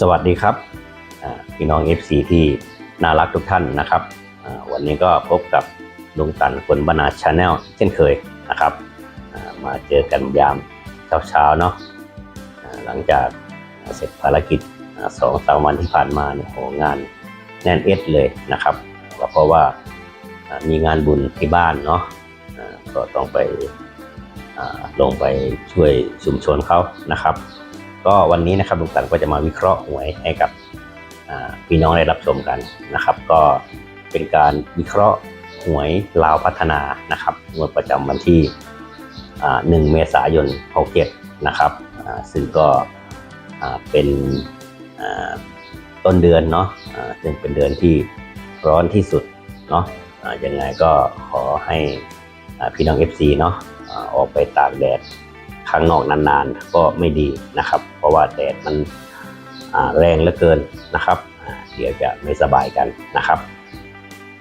สวัสดีครับพี่น้อง FC ที่น่ารักทุกท่านนะครับวันนี้ก็พบกับลุงตันคนบรรณาชาแนลเช่นเคยนะครับมาเจอกันยามเช้าๆเนาะหลังจากเสร็จภารกิจสองสามวันที่ผ่านมาเนี่ยโหงานแน่นเอ็ดเลยนะครับก็เพราะว่ามีงานบุญที่บ้านเนาะก็ต้องไปลงไปช่วยชุมชนเขานะครับ ก็วันนี้นะครับลุงตันก็จะมาวิเคราะห์หวยให้กับพี่น้องได้รับชมกันนะครับ ก็เป็นการวิเคราะห์หวยลาวพัฒนานะครับงวดประจำวันที่ 1 เมษายน67นะครับซึ่งก็เป็นต้นเดือนเนาะซึ่งเป็นเดือนที่ร้อนที่สุดเนาะยังไงก็ขอให้พี่น้อง FC เนาะออกไปตากแดด ข้างนอกนานๆ ก็ไม่ดีนะครับ เพราะว่าแดดมันแรงเหลือเกินนะครับเดี๋ยวจะไม่สบายกันนะครับ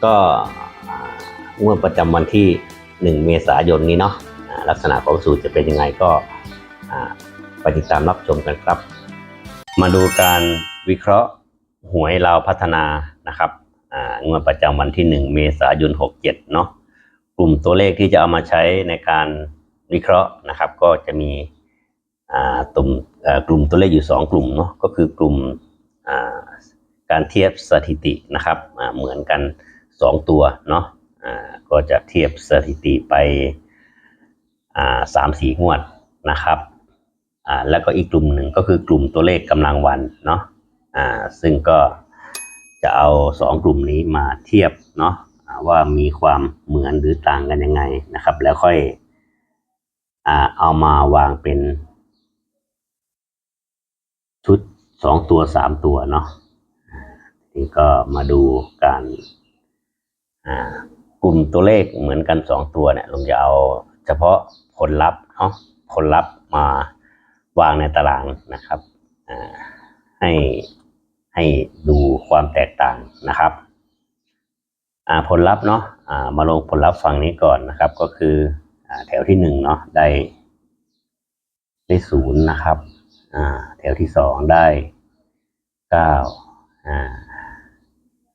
ก็อ่างวดประจำวันที่ 1 เมษายนนี้เนาะลักษณะของสูตรจะเป็นยังไงก็ไปติดตามรับชมกันครับ มาดูการวิเคราะห์หวยลาวพัฒนานะครับอ่างวดประจำวันที่ 1 เมษายน 67 เนาะกลุ่มตัวเลขที่จะเอามาใช้ในการ วิเคราะห์นะครับ ก็จะมีอ่ากลุ่มกลุ่มตัวเลขอยู่ 2 กลุ่มเนาะก็คือกลุ่มการเทียบสถิตินะครับเหมือนกัน 2 ตัวเนาะก็จะเทียบสถิติไปสามสี่งวดนะครับแล้วก็อีกกลุ่มหนึ่งก็คือกลุ่มตัวเลขกำลังวันเนาะซึ่งก็จะเอา 2 กลุ่มนี้มาเทียบเนาะว่ามีความเหมือนหรือต่างกันยังไงนะครับ แล้วค่อย เอามาวางเป็น ชุดสองตัวสามตัวเนาะนี่ก็มาดูการกลุ่มตัวเลขเหมือนกันสองตัวเนี่ยลุงจะเอาเฉพาะผลลัพธ์เนาะผลลัพธ์มาวางในตารางนะครับให้ให้ดูความแตกต่างนะครับผลลัพธ์เนาะมาลงผลลัพธ์ฝั่งนี้ก่อนนะครับก็คือ แถวที่หนึ่งเนาะได้ ได้ศูนย์นะครับ อ่า แถวที่สองได้เก้าอ่า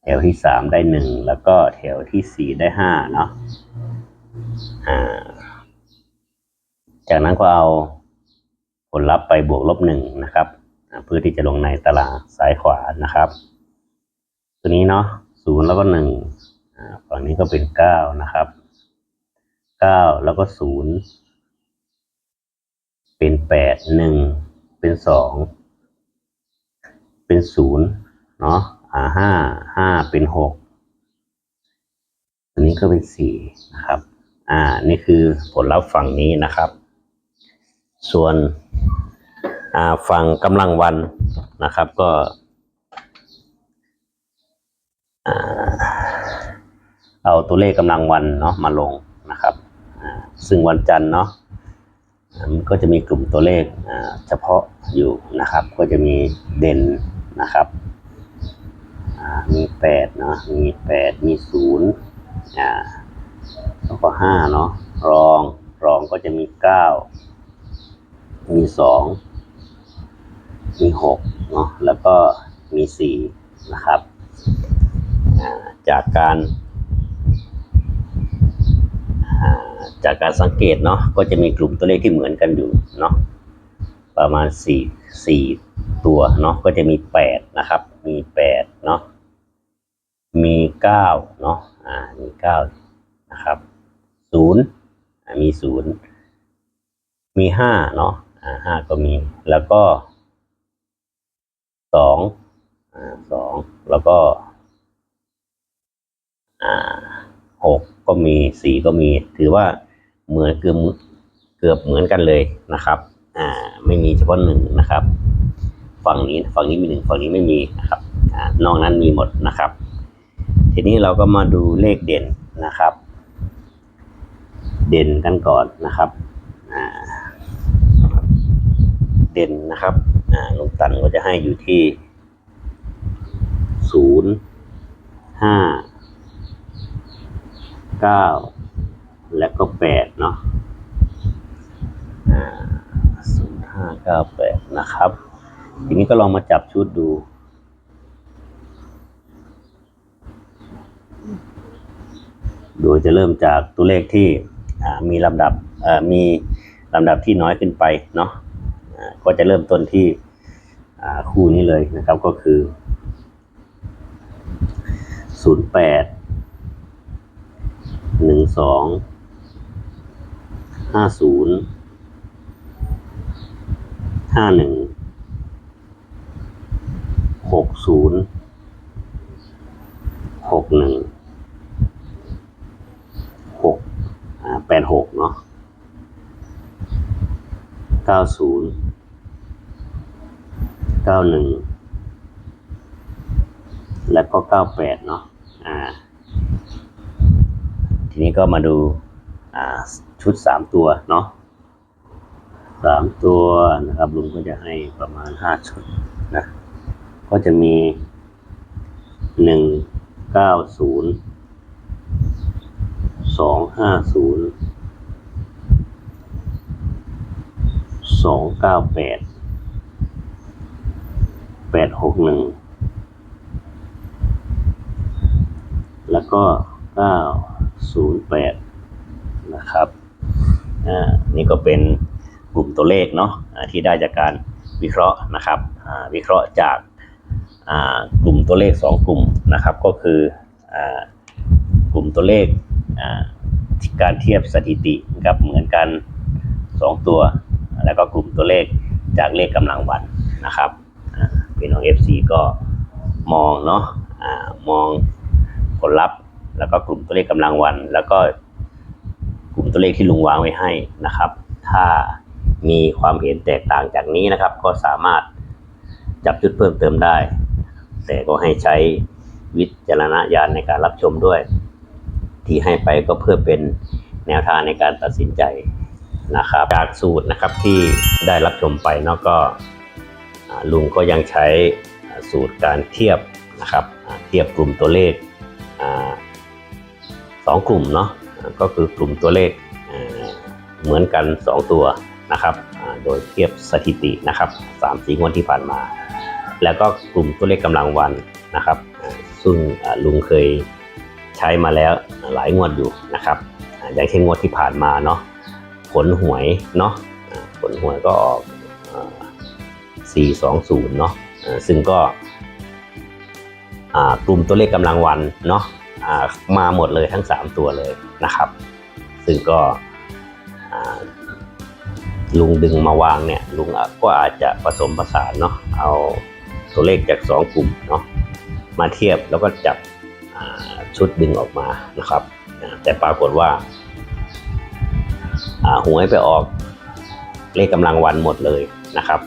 แถวที่สามได้หนึ่งแล้วก็แถวที่สี่ได้ห้าเนาะอ่า จากนั้นก็เอาผลลัพธ์ไปบวกลบหนึ่งนะครับเพื่อที่จะลงในตารางซ้ายขวานะครับ ตัวนี้เนาะศูนย์แล้วก็หนึ่งฝั่งนี้ก็เป็นเก้านะครับ เก้าแล้วก็ศูนย์เป็นแปดหนึ่งเป็นสองเป็นศูนย์เนาะอ่าห้าห้าเป็นหกอันนี้ก็เป็นสี่นะครับ อ่านี่คือผลลัพธ์ฝั่งนี้นะครับ ส่วนอ่าฝั่งกำลังวันนะครับก็อ่าเอาตัวเลขกำลังวันเนาะมาลงนะครับ ซึ่งวันจันทร์เนาะมันก็จะมีกลุ่มตัวเลขเฉพาะอยู่นะครับ ก็จะมีเด่นนะครับมีแปดเนาะมีแปดมีศูนย์อ่าแล้วก็ห้าเนาะรองรองก็จะมีเก้ามีสองมีหกเนาะแล้วก็มีสี่นะครับจากการ จากการสังเกตเนาะก็จะมีกลุ่มตัวเลขที่เหมือนกันอยู่เนาะประมาณสี่สี่ตัวเนาะก็จะมีแปดนะครับ มีแปดเนาะมีเก้าเนาะอ่ามีเก้านะครับศูนย์มีศูนย์มีห้าเนาะอ่าห้าก็มีแล้วก็สองอ่าสองแล้วก็ อ่าห ก็มีสีก็มี ถือว่าเหมือนเกือบเกือบเหมือนกันเลยนะครับ อ่า ไม่มีเฉพาะหนึ่งนะครับ ฝั่งนี้ฝั่งนี้มีหนึ่งฝั่งนี้ไม่มีนะครับ อ่า นอกนั้นมีหมดนะครับ ทีนี้เราก็มาดูเลขเด่นนะครับ เด่นกันก่อนนะครับ อ่า เด่นนะครับ อ่าลงตันก็จะให้อยู่ที่ศูนย์ห้า เก้าและก็แปดเนาะศูนย์ห้าเก้าแปดนะครับ ทีนี้ก็ลองมาจับชุดดู โดยจะเริ่มจากตัวเลขที่มีลำดับมีลำดับที่น้อยขึ้นไปเนาะก็จะเริ่มต้นที่คู่นี้เลยนะครับก็คือศูนย์แปด หนึ่งสองห้าศูนย์ห้าหนึ่งหกศูนย์หกหนึ่งหกแปดหกเนาะเก้าศูนย์เก้าหนึ่งแล้วก็เก้าแปดเนาะอ่า ทีนี้ก็มาดูาชุดสามตัวเนาะสามตัวนะครับลุงก็จะให้ประมาณห้าชุดนะ ก็จะมีหนึ่งเก้าศูนย์สองห้าศูนย์สองเก้าแปดแปดหกหนึ่งแล้วก็เก้า 08 นะครับ อ่า นี่ก็เป็นกลุ่มตัวเลขเนาะที่ได้จากการวิเคราะห์นะครับอ่าวิเคราะห์จากอ่ากลุ่มตัวเลข 2 กลุ่มนะครับ ก็คืออ่ากลุ่มตัวเลขอ่าการเทียบสถิติกับเหมือนกัน 2 ตัว แล้วก็กลุ่มตัวเลขจากเลขกำลังวันนะครับอ่าพี่น้อง FC ก็มองเนาะอ่ามองผลลัพธ์ แล้วก็กลุ่มตัวเลขกำลังวัน แล้วก็กลุ่มตัวเลขที่ลุงวางไว้ให้นะครับ ถ้ามีความเห็นแตกต่างจากนี้นะครับ ก็สามารถจับจุดเพิ่มเติมได้ แต่ก็ให้ใช้วิจารณญาณในการรับชมด้วย ที่ให้ไปก็เพื่อเป็นแนวทางในการตัดสินใจนะครับจากสูตรนะครับที่ได้รับชมไปเนาะก็ลุงก็ยังใช้สูตรการเทียบนะครับเทียบกลุ่มตัวเลข อ่าสองกลุ่มเนาะก็คือกลุ่มตัวเลขเหมือนกัน 2 ตัวนะครับโดยเทียบสถิตินะครับสามสี่งวดที่ผ่านมา แล้วก็กลุ่มตัวเลขกำลังวันนะครับซึ่งลุงเคยใช้มาแล้วหลายงวดอยู่นะครับอ่าอย่างเช่นงวดที่ผ่านมาเนาะผลหวยเนาะผลหวยก็ออกอ่า420 เนาะซึ่งก็กลุ่มตัวเลขกำลังวันเนาะ มาหมดเลยทั้ง 3 ตัวเลยนะครับ ซึ่งก็ลุงดึงมาวางเนี่ย ลุงก็อาจจะผสมผสานเนาะเอาตัวเลขจาก 2 กลุ่มเนาะมาเทียบแล้วก็จับชุดดึงออกมานะครับ แต่ปรากฏว่าหวยไปออกเลขกำลังวันหมดเลยนะครับ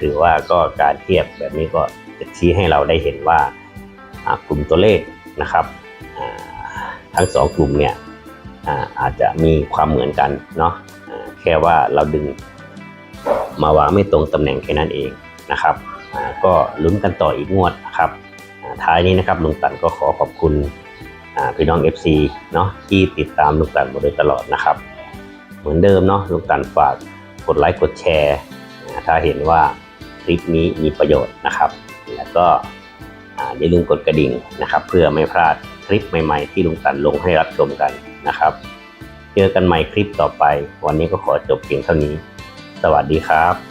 ถือว่าก็การเทียบแบบนี้ก็ชี้ให้เราได้เห็นว่ากลุ่มตัวเลขนะครับ ทั้งสองกลุ่มเนี่ยอาอาจจะมีความเหมือนกันเนาะแค่ว่าเราดึงมาวางไม่ตรงตำแหน่งแค่นั้นเองนะครับก็ลุ้นกันต่ออีกงวดนะครับท้ายนี้นะครับลุงตันก็ขอขอบคุณพี่น้อง FC เนาะที่ติดตามลุงตันมาโดยตลอดนะครับ เหมือนเดิมเนาะลุงตันฝากกดไลค์กดแชร์ถ้าเห็นว่าคลิปนี้มีประโยชน์นะครับ แล้วก็อย่าลืมกดกระดิ่งนะครับ เพื่อไม่พลาด ลิปใหม่ๆ ที่ลุงตันลงให้รับชมกันนะครับ เจอกันใหม่คลิปต่อไป วันนี้ก็ขอจบเพียงเท่านี้ สวัสดีครับ